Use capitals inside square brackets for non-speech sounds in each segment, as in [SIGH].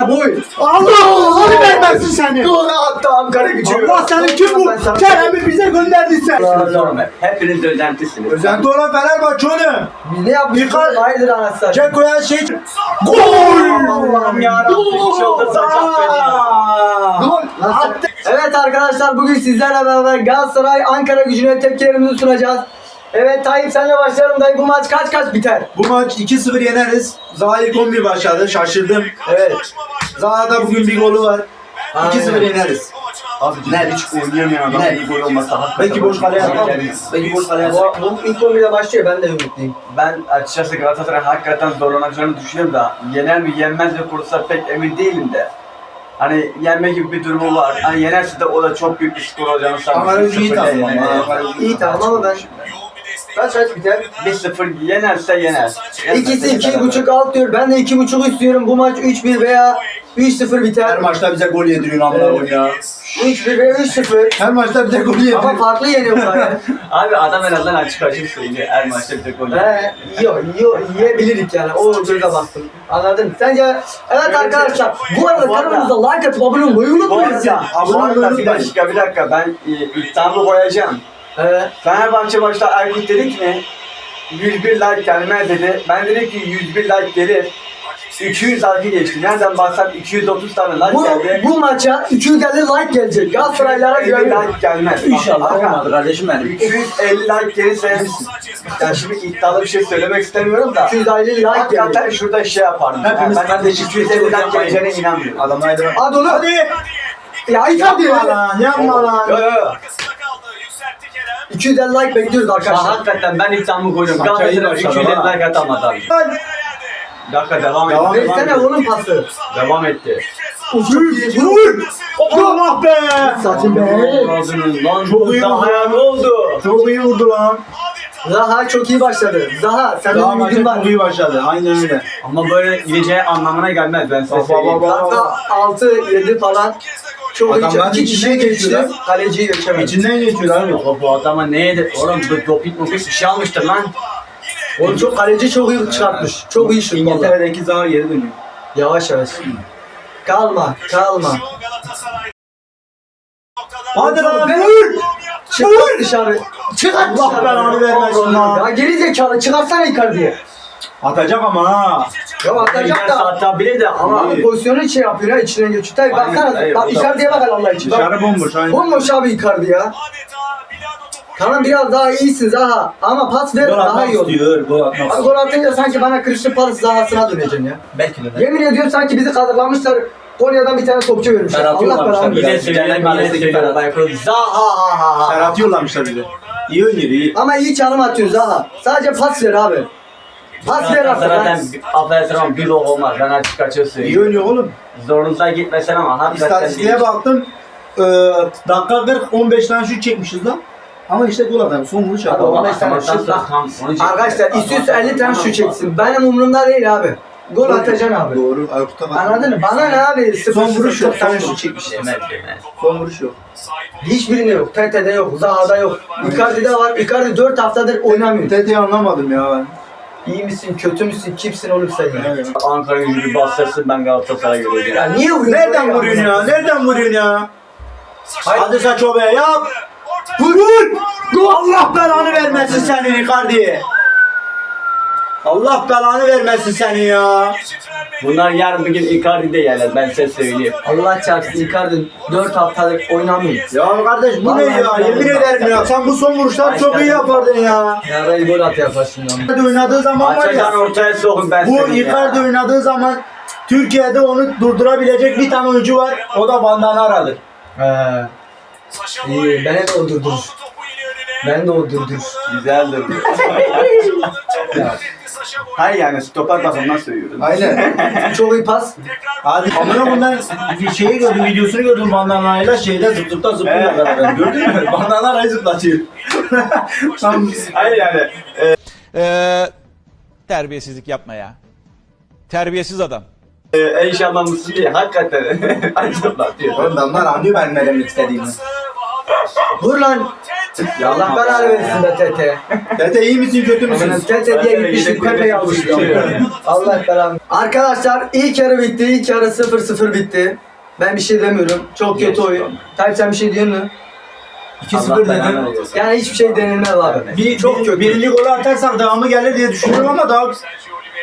Boy. Allah onu vermesin seni. Gol attı Ankara gücü. Allah seni kim bu? Kerem'i bize gönderdiyse. Sorma. Hepiniz özentisiniz. Özenti olan Fenerbahçe onu. Ne yapmışız? Yıkar- Hayırdır anasını. Ceko'ya şey... Gol! Allah'ım yarabbim. Çıldırtacak beni ya. Gol. Attı. Evet arkadaşlar bugün sizlerle beraber Galatasaray Ankara gücüne tepkilerimizi sunacağız. Evet Tayyip senle başlayalım dayı bu maç kaç kaç biter? Bu maç 2-0 yeneriz. Zaha ilk 11 başladı. Şaşırdım. Evet. Zaha'da bugün bir golü var. 2-0 Aynen. yeneriz. Abi ne hiç oynayamayan adam Ne? bir gol olmasa hakikaten. Belki boş kaleye atar. Belki boş kaleye atar. Bu, ilk 11'de başlıyor ben de ümitliyim. Ben açıkçası Galatasaray hakikaten zorlanacağını düşünüyorum da yener mi yenmez mi kursa pek emin değilim de. Hani yenme gibi bir durumu var. Hani yenerse de o da çok büyük bir skor olacağını sanmıyorum. Ankara gücü iyi 1-0 takım yener. ama. İyi İyi tamam ama ben kaç kaç biter? 1-0 yenerse yener. İkisi iki buçuk alt diyor. Ben de iki buçuk istiyorum. Bu maç 3-1 veya 3-0 Her biter. maçta bize gol yediriyorsun amına koyayım ya. 3-1 veya 3-0. Her maçta bize gol Ama yediriyorsun. farklı yeniyorlar [LAUGHS] ya. Abi adam en azından açık açık söylüyor. Her maçta bir tek gol. He, yiyor, yiyor, yiyebilirdik yani. O göze baktım. Anladın? Sence? Evet arkadaşlar. Bu arada Bu arada- kanalımıza like atıp abone olmayı Bu unutmayın arada, ya. bu Abone arada olmayı bir dakika bir dakika ben e, iddiamı koyacağım. Evet. Fenerbahçe başta Aykut dedi ki 101 like gelmez dedi. Ben dedim ki 101 like gelir. 200 like geçti. Nereden baksan 230 tane like Bu, geldi. bu maça 250 like gelecek. Galatasaraylara 250 güveniyorum. like gelmez. İnşallah Aga, olmadı kardeşim benim. 250 like gelirse ya şimdi iddialı bir şey söylemek istemiyorum da 250 like hakikaten gelecek. şurada şey yaparım. Hepimiz ben kardeşiz. 250 like geleceğine inanmıyorum. Adamlar hadi. Oğlum. Hadi. Ya Icardi Yapma ya. lan yapma lan. Yo yo yo. 250 like bekliyoruz arkadaşlar. hakikaten ben iddiamı iyi Galatasaray başladı 250 ha. like atamaz abi. Bir dakika devam. Devam et. Versene oğlum pası. Devam etti. Vur. Vur. Allah be. Saçın be. Ağzının lan Çok iyi Zaha'ya ne oldu? Çok iyi vurdu lan. Zaha çok iyi başladı. Zaha sen Daha de maçı ümidin var. çok iyi başladı. Aynen öyle. Ama böyle gideceği anlamına gelmez ben size söyleyeyim. baba. Hatta 6-7 falan çok iyi. Adamların İki içinden geçti. geçiyor Kaleciyi geçemedi. İçinden geçiyor abi. Baba bu adama neydi? Oğlum bu doping moping bir şey almıştır lan. Oğlum çok kaleci çok iyi çıkartmış. Çok iyi şut. İngiltere'deki Zaha geri dönüyor. Yavaş yavaş. Kalma, kalma. Hadi lan Ben- vur. Çık dışarı. Çıkar Allah dışarı. belanı vermesin lan. Ya geri zekalı çıkarsana Icardi'ye. Atacak ama ha. Ya atacak da. atabilir de ama Ama pozisyonu şey yapıyor ya içine geçiyor. Tabii Aynen, baksana. hayır, Bak o da- Icardi'ye bak Allah için. Bak. Dışarı bomboş aynen. Bomboş abi Icardi ya. Tamam biraz daha iyisin Zaha. Ama pas ver Gol daha atmak iyi olur. istiyor. Gol atmak Abi istiyor. gol atınca sanki bana Crystal Palace Zaha'sına döneceğim ya. Belki de. Yemin ediyorum sanki bizi kazıklamışlar. Konya'dan bir tane topçu vermişler. Allah yollamışlar belanı yine versin. söylüyorum yine söylüyorum. Ferhat. Aykut Zaha. Ferhat'ı yollamışlar bize. İyi oynuyor iyi. Ama iyi çalım atıyor Zaha. Sadece pas ver abi. Pas ver artık. Zaten affedersin bir gol olmaz. Ben açık açık İyi söyleyeyim. oynuyor oğlum. Zorunuza gitmesen ama hakikaten İstatistiğe değil. baktım. Ee, dakika 40 15 tane şut çekmişiz lan. Ama işte gol adam son vuruş tane şut tam onu çekti. Arkadaşlar istiyorsa 50 tane şut çeksin. Benim umurumda değil abi. Gol atacaksın abi. Doğru. Aykut'a bak. Anladın mı? Bana ne abi? Son vuruş yok. Son vuruş. çekmiş. Son vuruş yok. Hiçbirinde yok. TT'de yok. Zaha'da yok. Icardi'de var. Icardi 4 haftadır oynamıyor. TT'yi anlamadım ya ben. İyi misin, kötü müsün, kimsin oğlum sen ya? Evet. Ankara gücü bir bastırsın ben Galatasaray'a göreceğim. Ya niye vuruyorsun? Nereden vuruyorsun ya? Nereden vuruyorsun ya? Hadi Saço be yap. Vur vur. Allah belanı vermesin seni Icardi. Allah belanı vermesin seni ya. Bunlar yarın bir gün Icardi'de yerler ben size söyleyeyim. Allah çarpsın Icardi 4 haftadır oynamıyor. Ya kardeş bu ne ya? Yemin ederim ya. Sen bu son vuruşları çok iyi yapardın ya. Ya ben gol at yaparsın ya. Icardi oynadığı zaman var Açacan ya. ortaya sokun ben Bu Icardi ya. oynadığı zaman Türkiye'de onu durdurabilecek bir tane oyuncu var. O da Van Danara'dır. He. İyi, beni de o Beni de o durdurur. Güzeldir. [LAUGHS] Hayır yani stoper bakımından söylüyorum. Aynen. Çok iyi pas. Hadi amına bundan bir şeyi gördüm, videosunu gördüm Bandanara'yla şeyde zıp zıpta zıplıyor beraber. Gördün mü? Bandanara'yı zıplatıyor. [LAUGHS] Tam Hayır yani. Ee, terbiyesizlik yapma ya. Terbiyesiz adam. E, en şanlanlısı değil hakikaten. [LAUGHS] Ay zıplatıyor. Oğlum adamlar anlıyor benim ne demek istediğimi. Vur lan. Ya Allah belanı versin be Tete. Dede iyi misin kötü müsün? Tete diye gitmişim Pepe yazmıştım. Allah belanı. Arkadaşlar ilk yarı bitti. İlk yarı 0-0 bitti. Ben bir şey demiyorum. Çok kötü oyun. Tayyip sen bir şey diyor musun? 2-0 dedim. Yani hiçbir şey denilmez abi. Bir, çok bir, kötü. birinci golü atarsak devamı gelir diye düşünüyorum ama daha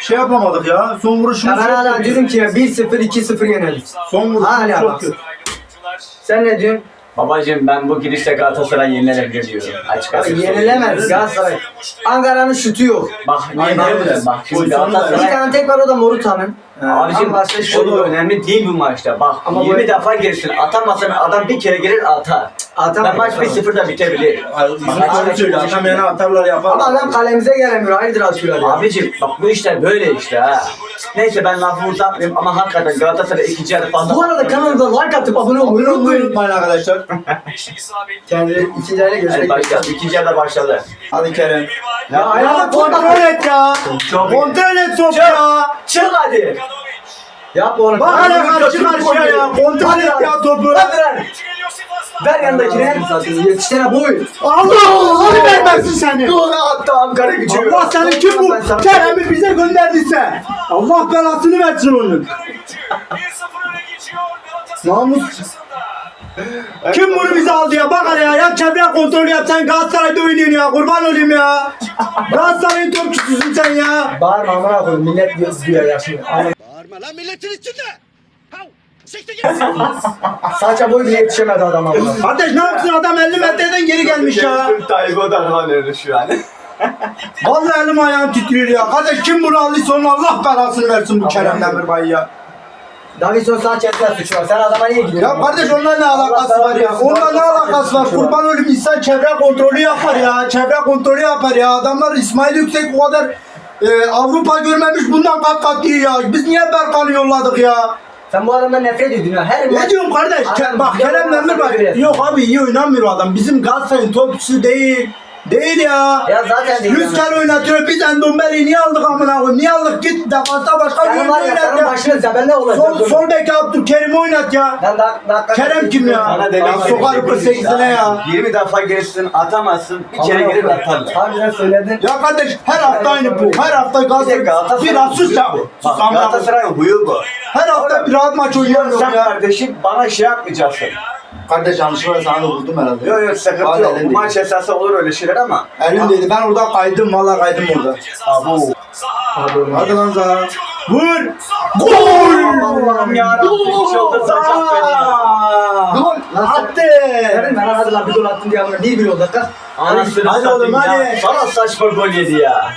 şey yapamadık ya. Son Ya vuruşumuz ben çok hala diyorum ki ya 1-0 2-0 yeneriz. Son vuruşumuz Hala çok kötü. Sen ne diyorsun? Babacım ben bu gidişle Galatasaray yenilebilir diyorum. Açık açık. Yenilemez Galatasaray. Ankara'nın şutu yok. Bak niye Aynen öyle. şimdi Pozisyonu da- Bir Galatasaray... tane tek var o da Morutan'ın. Abicim şey yok. önemli değil bu maçta. Bak Ama bu- 20 defa girsin. Atamazsan adam bir kere girer atar. Atamaz, Ben maç atamaz. 1-0 da bitebilir. Ay, Bizim doğru söylüyor. Atamayana atarlar yaparlar. Ama adam kalemize gelemiyor. Hayırdır atıyorlar ya. Abicim bak bu işler böyle işte ha. Neyse ben lafı uzatmayayım ama hakikaten Galatasaray ikinci yarı fazla... Bu arada kanalda like atıp abone olmayı Bunu unutmayın. unutmayın arkadaşlar. Kendi ikinci ayla Hadi görüşmek başla. üzere. İkinci yarıda başladı. Hadi Kerem. Ya Ya ayağına kontrol et ya. Kontrol et top ya. Çık hadi. Yapma onu. Bak hala karşı karşıya ya. Kontrol et ya topu. Hadi ver. Ver yandakine. Yetiştene boy. Allah Allah vermesin seni. Doğru attı Ankara gücü. Allah seni kim bu? Kerem'i bize gönderdiyse. Allah belasını versin onun. Namus. Kim bunu bize aldı ya? Bak hele ya. Ya çevre kontrolü yap. Sen Galatasaray'da oynuyorsun ya. Kurban olayım ya. Galatasaray'ın topçususun sen ya. Bağırma amına koyayım. Millet duyuyor ya şimdi. Ama Bağırma lan milletin içinde. [LAUGHS] Saça boy bile yetişemedi adam amına. Kardeş ne yapsın adam 50 metreden geri gelmiş ya. Tayyip odalanıyor şu an. Vallahi elim ayağım titriyor ya. Kardeş kim bunu aldıysa onun Allah belasını versin bu Kerem Demirbay ya. Davison Sanchez'le suç var. Sen adama niye gidiyorsun? Ya kardeş onunla ne alakası var ya? Onunla ne alakası var? Kurban olayım insan çevre kontrolü yapar ya. Çevre kontrolü yapar ya. Adamlar İsmail Yüksek o kadar e, Avrupa görmemiş bundan kat kat iyi ya. Biz niye Berkan'ı yolladık ya? Sen bu adamdan nefret ediyorsun ya. Her Ne diyorum kardeş? Adam bak Kerem Demirbay. göre. Yok abi iyi oynamıyor adam. Bizim Galatasaray'ın topçusu değil. Değil ya. Ya zaten değil. Yüz kere oynatıyor. Biz Endombele'yi niye aldık amına koyayım? Niye aldık? Git defansta başka bir Sen yerde var ya oynat senin ya. başına zebelle olacak. Sol, sol beki Abdülkerim'i oynat ya. Ben daha, daha, Kerem kim ya? Sana dedim Ya sokar bir- 48'ine ya. 20 defa girsin atamazsın. Bir kere girer atarlar. Harbiden söyledin. Ya kardeş her hafta aynı bu. Her hafta Bir Galatasaray. Galatasaray Bir sus ya. Bak, Sus amına koyayım. Galatasaray'ın huyu bu. Her hafta bir rahat maç oynayamıyor Sen ya. kardeşim bana şey yapmayacaksın. Kardeş yanlışlıkla sana da vurdum herhalde. Yok yok sıkıntı Vallahi yok. Bu maç esası olur öyle şeyler ama. Elim dedi. Ben orada kaydım. Valla kaydım orada. Abu. Hadi lan Zaha. Vur. Allah'ım yarabbim çıldırtacak beni ya. Gol. Attı. Senin ben hadi lan bir gol attın diye amına. Bir bir oldu dakika. Anasını Hadi oğlum, satayım ya. hadi. Sana saçma gol yedi ya.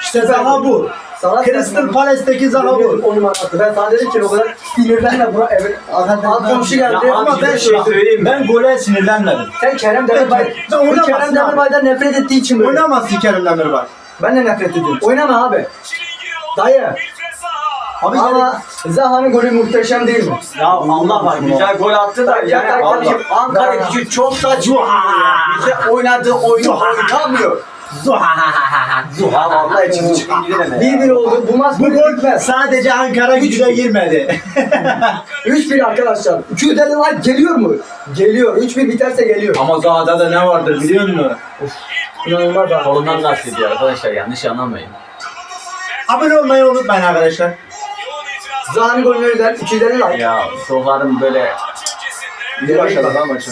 İşte Zaha bu. Sana Crystal Palace'deki Zaha bu. Oyun anlattı. Ben sana dedim ki o kadar sinirlenme bura evet. Alt komşu geldi. Ya Ama ben bir şey söyleyeyim? Ben gole sinirlenmedim. sen Kerem Demirbay. Ben oynamazsın Kerem. Demirbay'dan nefret ettiği için böyle. Oynamazsın Kerem Demirbay. Ben de nefret ediyorum. Oynama abi. Dayı. Abi Ama Zaha'nın golü muhteşem değil mi? Ya Allah var güzel gol attı da yani abicim Ankara gücü çok saçma. Bize oynadığı oyunu oynamıyor. Zuha vallahi çıktı çıktı gidelim. Bir bir oldu. Bu maç Bu gol sadece Ankara gücüne girmedi. [LAUGHS] 3-1 arkadaşlar. 250 like geliyor mu? Geliyor. 3-1 biterse geliyor. Ama Zaha'da da ne vardır biliyor musun? İnanılmaz abi. Kolundan bahsediyor arkadaşlar yanlış anlamayın. Abone olmayı unutmayın arkadaşlar. Zaha'nın golünü özel 250 like. Ya soğuklarım böyle İyi başladı lan maçı.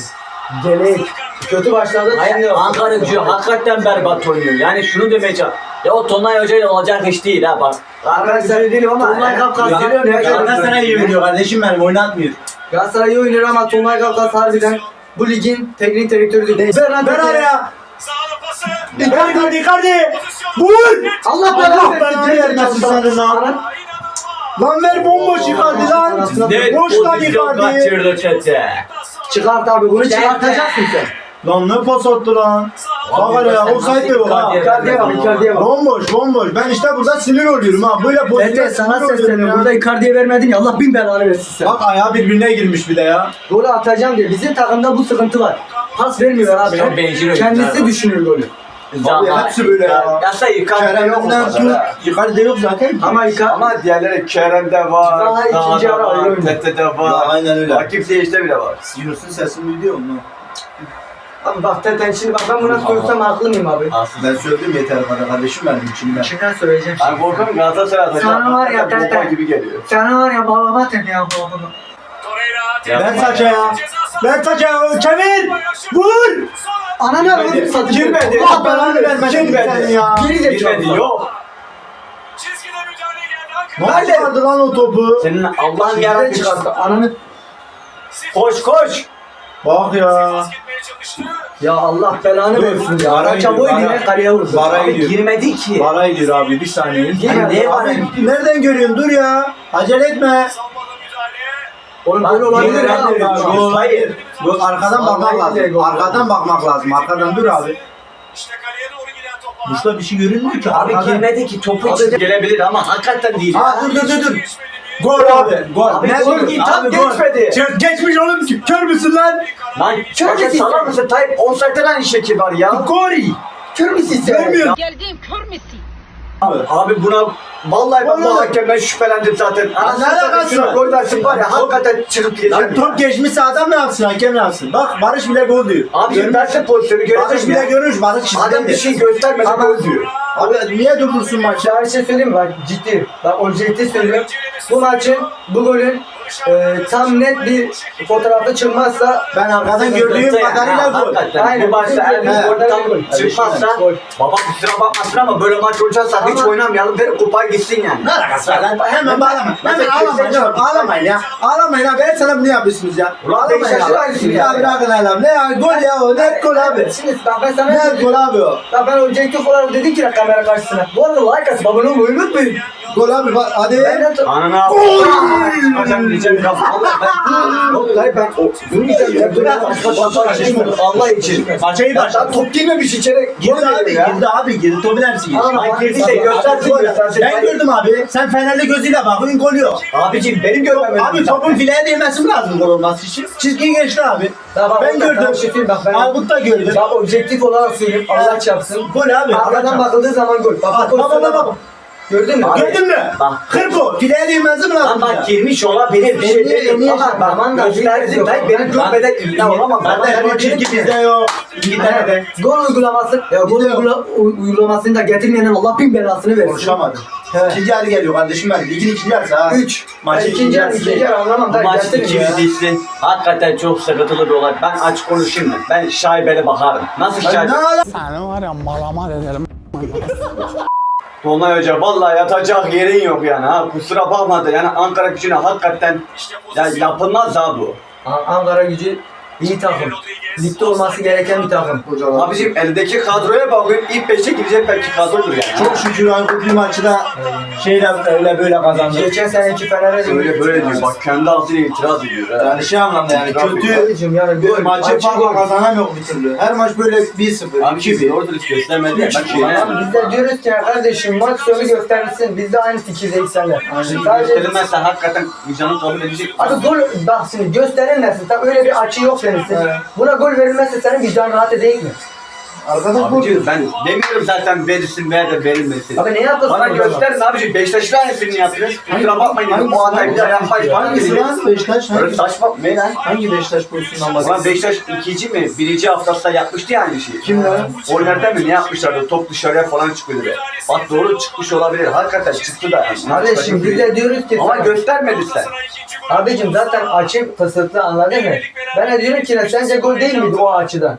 Gelek. Kötü başladı. Hayır, Ankara gücü hakikaten berbat oynuyor. Yani şunu demeye çalış. Ya o Tonlay Hoca ile olacak iş değil ha bak. Arkadaşlar değilim ama Tonlay Kafkas geliyor ne? Galatasaray iyi oynuyor kardeşim benim oynatmıyor. Galatasaray iyi oynuyor ama Tonlay Kafkas harbiden bu ligin teknik direktörü değil. Ver lan Ver araya. Icardi, Icardi. Vur. Allah Allah belanı belanı versin. vermesin senin lan. Lan ver bomboş Icardi lan. Boş lan Icardi. Çıkart abi bunu çıkartacaksın sen. Lan ne pas attı lan. Bak hele ya offside de yok ha. Icardi'ye bak Icardi'ye bak. Bomboş bomboş. Ben işte burada sinir oluyorum ha. Böyle pozisyon Tete sana sinir oluyorum sesleniyorum. ya. Burada Icardi'ye vermedin ya Allah bin belanı versin sen. Bak ayağı birbirine girmiş bir de ya. Golü atacağım diye. Bizim takımda bu sıkıntı var. Pas vermiyor abi. Çok bencil oyuncular Kendisi var. düşünür golü. Abi hepsi böyle ya. Ya say Icardi yok Kerem'den tut. yok zaten. Ama Icardi... Ama diğerleri Kerem'de var, Daha ikinci ara oynuyor. Tete'de var. aynen öyle. Rakip işte bile var. Yunus'un sesini duyuyor mu? Abi bak zaten şimdi bak ben buna sorsam haklı mıyım abi? Aslında Ben söyledim yeter bana kardeşim benim içimden. Kimden söyleyeceğim ben korkuyorum Galatasaray atacak. Sana var ya, Hakikaten Tete. bomba gibi geliyor. Sana var ya babama tep ya babama. Ya, Ben saça ya. Ben saça ya. Çevir. Vur. Ananı Girmedi. öldü satın. Girmedi. Allah belanı vermesin senin ya. Geri. Girmedi yok. Çizgide müdahale geldi. Ankara. Nerede vardı lan o topu? Senin Allah'ın yarabbim çıkarttı? Ananı. Koş koş. Bak ya. Ya Allah belanı versin ya. bara Raça boy bara. kaleye vurdu. Bara Abi gidiyor. girmedi ki. Bana gidiyor abi bir saniye. Girmedi. Neye var? Abi, nereden görüyorsun? Dur ya. Acele etme. Oğlum böyle olabilir ya. Gol, hayır. Gol, arkadan bakmak lazım. Arkadan bakmak lazım. Arkadan dur abi. İşte kaleye doğru giden. Dışta bir şey görünmüyor ki. Abi girmedi ki topu Abi- için gelebilir ama hakikaten değil. Ha dur dur dur dur. Gol abi. Gol. Abi Ne gol gol? değil, tam Abi gol. geçmedi. Ge- Geçmiş oğlum. Kör müsün lan? Lan Kör müsün salar sen? mısın Tayyip? Onsayt'ta aynı şekil var ya. Gori. Kör müsün sen? Görmüyor. Geldiğim kör müsün? Abi buna vallahi ben bu hakemden şüphelendim zaten. Anasını ne satayım, alakası şuna var? Gol versin var ya hakikaten çıkıp Lan top geçmişse adam ne yapsın? Hakem ne yapsın? Bak Barış bile gol diyor. Abi Görmüş- versin pozisyonu Barış bile ya. görmüş. Barış Adam bir şey göstermedi gol diyor. Abi niye durdursun maçı? Ya bir şey söyleyeyim mi? Bak ciddi. Bak objektif söylüyorum. Bu maçın, bu golün e, tam net bir fotoğrafı çıkmazsa Ben arkadan gördüğüm ya. kadarıyla gol. Aynen. bu maçta bir golden tam çıkmazsa baba kusura bakmasın ama böyle maç olacaksa hiç Ama- oynamayalım verin kupayı gitsin yani. Ne alakası var lan? Hemen bağlama. Hemen ağlamayın oğlum. Ağlamayın ya. Ağlamayın abi. Her sene bunu yapıyorsunuz ya. Ağlamayın ya. Ya ya. bırakın hele. Ne ya? Gol ya o. Net gol abi. Şimdi bak ben sana Net gol abi o. Ya ben objektif olarak dedim ki kamera karşısına. Bu arada like atıp abone olmayı unutmayın. Gol abi bak hadi. Ananı al. Çıkacağım diyeceğim ya. Vallahi ben. Yok dayı ben o. Durmayacağım ya. Dur Allah için. Maça iyi Ya başladı. daha top girmemiş içeri. Girdi abi, ya. girdi abi, girdi. Topun hepsi girdi. Bak, girdiyse göstersin. Ben gördüm abi. Sen Fenerli gözüyle bakıyorsun gol yok. Abicim benim görmem Abi topun fileye değmesi mi lazım gol olması için? Çizgiyi geçti abi. Ben gördüm. bak, bir şey da gördü. Ya objektif olarak söyleyeyim Allah çarpsın. Gol abi. Arkadan bakıldığı zaman gol. Bak, bak, bak. Gördün mü? Abi, Gördün mü? Bak. Kırpo. Fileye değmesi mi Lan lazım? bak girmiş olabilir bir şey değil. Ama şey- bak Aman da göstersin. yok. Ben benim görmeden ikna olamam. Kardeş Ben bu dedim çizgi bizde yok. İki tane de. Gol uygulaması, ya gol uygulamasını da getirmeyenin Allah bin belasını versin. Konuşamadım. Evet. İkinci yarı geliyor kardeşim ben. Ligin ikinci yarısı ha. 3. Maçın ikinci yarı, ikinci yarı anlamam. Maç. 200 bitsin. Hakikaten çok sıkıntılı bir olay. Ben açık konuşayım mı? Ben şaibeli bakarım. Nasıl şaibeli? Seni var ya malama ederim. [LAUGHS] Dolunay Hoca vallahi yatacak yerin yok yani ha. Kusura bakma da yani Ankara gücüne hakikaten ya yapılmaz ha bu. An- Ankara gücü iyi takım. Ligde olması gereken bir takım. Abicim eldeki kadroya bakıyorum ilk 5'e girecek belki kadrodur yani. Çok şükür Aykut bir maçı da şeyle öyle böyle kazandı. Geçen seneki Fener'e de Böyle böyle diyor bak kendi ağzıyla itiraz ediyor ha. Yani şey anlamda yani kötü Abicim yani bir gol, maçı farkla gol. kazanan bir türlü. Her maç böyle 1-0, Abi ki 2-1. doğru dürüst göstermedi ya. Bak biz de diyoruz ki ya kardeşim maç sonu göstermişsin. Biz de aynı fikirdeyiz seninle. Sadece Gösterilmezse hakikaten vicdanı kabul edecek. Abi gol bak şimdi gösterilmesin. Tam öyle bir açı yok denilsin. Buna gol verilmezse senin vicdan rahat edecek mi? Arkadaş gol Abicim diyor. ben demiyorum zaten verirsin veya da verilmesin. Abi ne yapasın Bana o zaman? gösterin abicim Beşiktaş'ın aynısını yaptınız. Kusura bakmayın yani bu hatayı bir daha yapmayın. Hangisi lan Beşiktaş? Böyle Hangi, saçma ne lan? hangi Beşiktaş pozisyonundan Ulan bahsediyorsun? Beşiktaş ikinci mi? Birinci haftasında yapmıştı ya aynı şeyi. Kim lan? Oylarda mı ne yapmışlardı? Top dışarıya falan çıkıyordu be. Bak doğru çıkmış olabilir. Hakikaten çıktı da. yani. Kardeşim biz de diyoruz ki Ama sana- göstermedi sen. Abicim zaten açı kısıtlı anladın mı? Ben de diyorum ki ne, sence gol değil miydi o açıdan?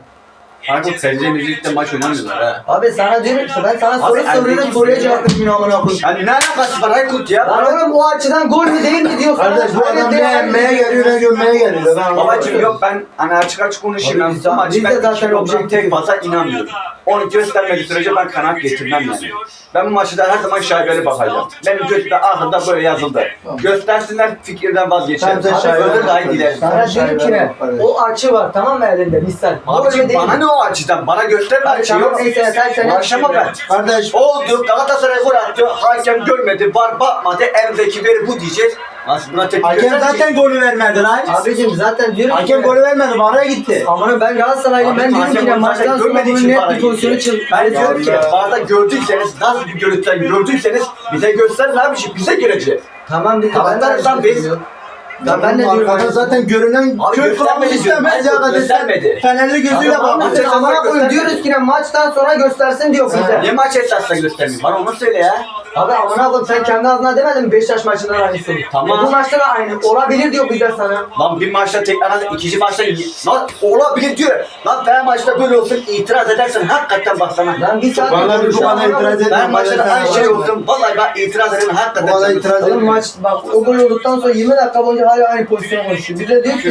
Abi Fevzi'ye birlikte maç oynamıyorlar ha. Abi sana diyorum ki ben sana soru Abi, soruyorum erkek soruya istiyor. cevap vermiyorum amına koyayım. Yani ne alakası var Aykut ya? Lan oğlum o açıdan gol mü değil mi diyor sana. Kardeş bu adam ne emmeye geliyor ne gömmeye geliyor. Ben. Babacım yok ben hani açık açık konuşayım. Abi Ben biz- bu maçı biz de ben zaten zaten objektif- tek fazla inanmıyorum. Onu göstermediği sürece ben kanaat getirmem yani. Ben bu maçı da her zaman şaibeli bakacağım. Benim gözümde ahırda böyle yazıldı. Göstersinler fikirden vazgeçerim. Sen- Abi şaibeli öyle dahi bak. dilerim. Sana diyorum ki ne? O açı var tamam mı elinde misal. Gol mü Abicim değil bana mi? ne o açıdan? Bana gösterme açıyı. tamam neyse sen sen. Uğraşamam ben. Kardeş Oldu Galatasaray gol attı. Hakem görmedi. Var bakmadı. Eldeki veri bu diyeceğiz. Nasıl buna tepki hakem zaten golü vermedi lan. Abicim zaten diyorum Hakem golü vermedi. Var'a gitti. Aman ben Galatasaraylıyım ben diyorum ki ne maçtan sonra bunun net bir pozisyonu çıl. Ben diyorum ki barda gördüyseniz nasıl bir görüntüden gördüyseniz bize gösterin abi şey bize girecek. Tamam dedi ben de Taraftarız lan aynısını biz. Ya ben ne diyorum? Arkada zaten görünen Abi kök göstermedi kılavuz diyorum. istemez ya. Göstermedi. Fenerli gözüyle Tamam, bak. abi, Sen Maç amına koyayım göstermedi. diyoruz ki ne maçtan sonra göstersin diyor bize. Niye maç esasla göstermiyor? Bana onu söyle ya. Abi amına koyayım sen kendi ağzına demedin mi Beşiktaş maçından aynısını? Tamam. E, bu maçta da aynı. Olabilir diyor bize sana. Lan bir maçta tekrar ikinci maçta lan olabilir diyor. Lan ben maçta böyle olsun itiraz edersen hakikaten bak sana. Lan bir saat Bana bir bu bana itiraz etme. Ben maçta bana aynı şey olsun. Vallahi ben itiraz ederim hakikaten. Vallahi canım. itiraz etme. maç bak o gol olduktan sonra 20 dakika boyunca hala aynı pozisyon konuşuyor. Bir de diyor ki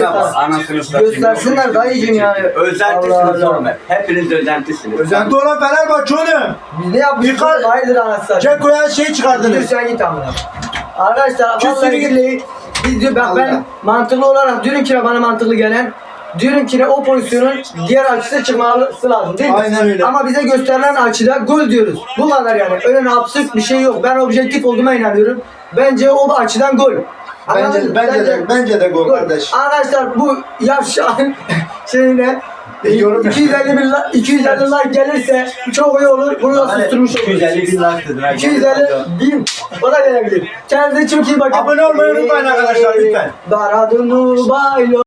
göstersinler dayıcım yani. Özentisiniz oğlum hep. Hepiniz özentisiniz. Özenti olan Fenerbahçe oğlum. Ne yapmışız? Yıkar- Hayırdır anasını. Ceko'ya şey Dur çıkardınız. sen git amına. Arkadaşlar Küsürü vallahi git. billahi biz diyor bak Allah. ben mantıklı olarak diyorum ki bana mantıklı gelen diyorum ki o pozisyonun diğer açısı çıkması lazım değil mi? Aynen öyle. Ama bize gösterilen açıda gol diyoruz. Bu kadar yani. Öyle absürt bir şey yok. Ben objektif olduğuma inanıyorum. Bence o açıdan gol. Anladın mı? Bence, bence de, bence de gol kardeş. Arkadaşlar bu yavşağın [LAUGHS] şeyine E, yorum- 250 bin la- 250 like gelirse çok iyi olur. Bunu da susturmuş oluruz. 250 bin like dedin. ha. 250 bin. O da gelebilir. Kendinize çok iyi bakın. Abone olmayı unutmayın arkadaşlar, lütfen. Daradunu baylo.